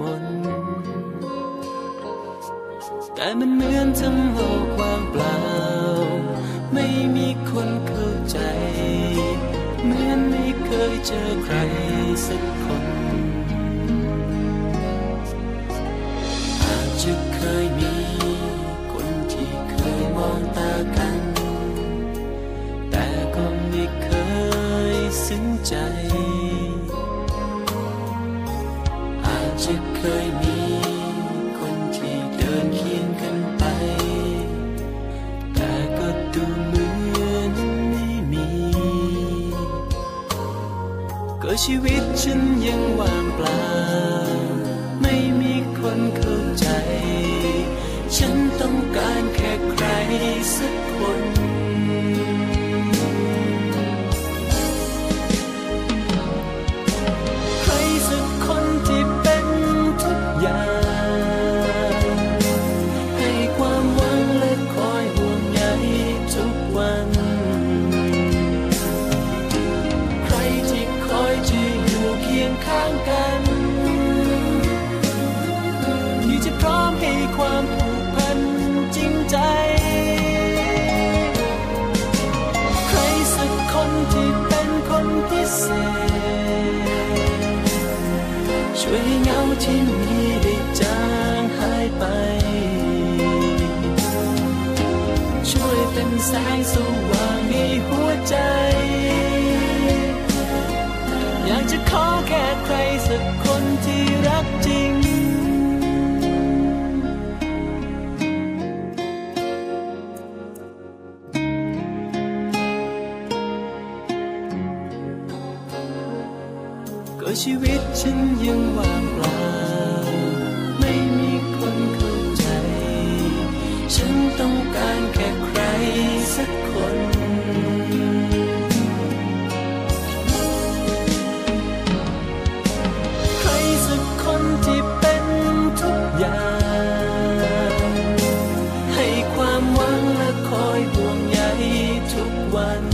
มนต์แต่มันเหมือนทั้งโลกว่างเปล่า ไม่มีคนเข้าใจ เหมือนไม่เคยเจอใครสักคนอาจจะเคยมีคนที่เคยมองตากัน แต่ก็ไม่เคยซึ้งใจ เคยมีคนที่เดินเคียงกันไป แต่ก็ดูเหมือนไม่มี ก็ชีวิตฉันยังว่างเปล่า ไม่มีคนเข้าใจ ฉันต้องการแค่ใครสัก กัน ที่จะพร้อมให้ความผูกพันจริงใจ ใครสักคนที่เป็นคนพิเศษ ช่วยให้เงาที่มีได้จางหายไป ช่วยเป็นแสงสว่างในหัวใจ อยากจะขอแค่ใครสักคนที่รักจริง ก็ชีวิตฉันยังว่างเปล่า ไม่มีคนเข้าใจ ฉันต้องการแค่ใครสักคน ใ